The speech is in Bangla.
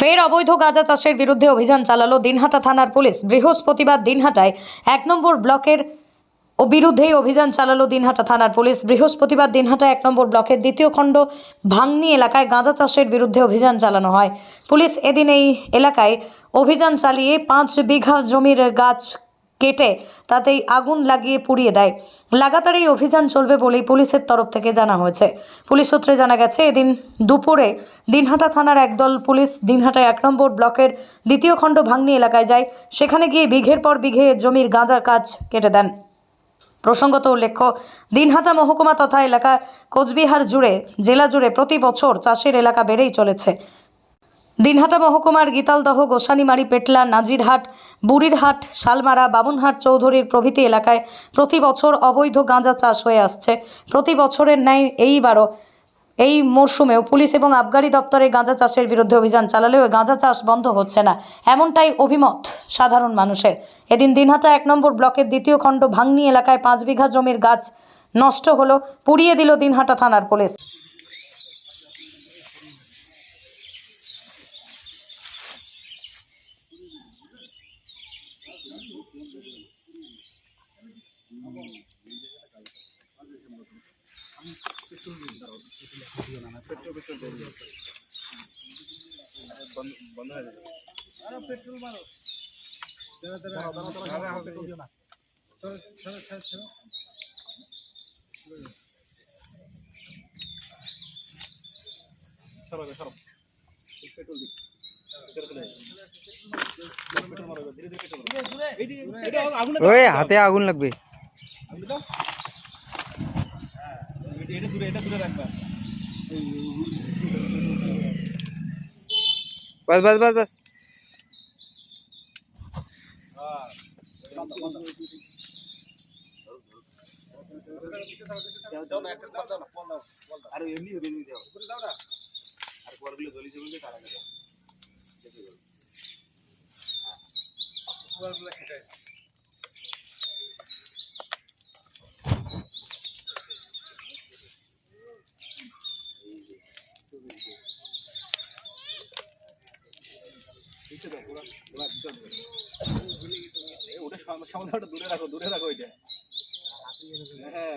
ফের অবৈধ গাঁজা চাষের বিরুদ্ধে অভিযান চালালো দিনহাটা থানার পুলিশ। বৃহস্পতিবার দিনহাটায় এক নম্বর ব্লকের ও বিরুদ্ধেই অভিযান চালালো দিনহাটা থানার পুলিশ। বৃহস্পতিবার দিনহাটা এক নম্বর ব্লকের দ্বিতীয় খণ্ড ভাঙনি এলাকায় গাঁদা চাষের বিরুদ্ধে অভিযান চালানো হয়। পুলিশ এদিন এই এলাকায় অভিযান চালিয়ে পাঁচ বিঘা জমির গাছ কেটে তাতেই আগুন লাগিয়ে পুড়িয়ে দেয়। লাগাতার এই অভিযান চলবে বলেই পুলিশের তরফ থেকে জানা হয়েছে। পুলিশ সূত্রে জানা গেছে, এদিন দুপুরে দিনহাটা থানার একদল পুলিশ দিনহাটা এক নম্বর ব্লকের দ্বিতীয় খণ্ড ভাঙনি এলাকায় যায়। সেখানে গিয়ে বিঘের পর বিঘে জমির গাঁজা কাজ কেটে দেন। প্রসঙ্গত উল্লেখ্য, দিনহাটা মহকুমা তথা এলাকা কোচবিহার জুড়ে, জেলা জুড়ে প্রতি বছর চাষের এলাকা বেড়েই চলেছে। দিনহাটা মহকুমার গীতালদহ গোসানিমারি পেটলা নাজিরহাট, বুড়িরহাট, শালমারা, বামুনহাট চৌধুরীর প্রভৃতি এলাকায় প্রতি বছর অবৈধ গাঁজা চাষ হয়ে আসছে। প্রতি বছরের ন্যায় এইবারও এই মরশুমেও পুলিশ এবং আবগারি দপ্তরে গাঁজা চাষের বিরুদ্ধে অভিযান চালালেও গাঁজা চাষ বন্ধ হচ্ছে না। এমনটাই অভিমত সাধারণ মানুষের। এদিন দিনহাটা এক নম্বর ব্লকের দ্বিতীয় খণ্ড ভাঙনি এলাকায় পাঁচ বিঘা জমির গাছ নষ্ট হলো, পুড়িয়ে দিল দিনহাটা থানার পুলিশ। পেট্রোল মারো ধীরে ধীরে পেট্রোল ওই হাতে আগুন লাগবে বাস বাস বাস বাস ওটা সমাধানটা দূরে রাখো দূরে রাখো ওইটা। হ্যাঁ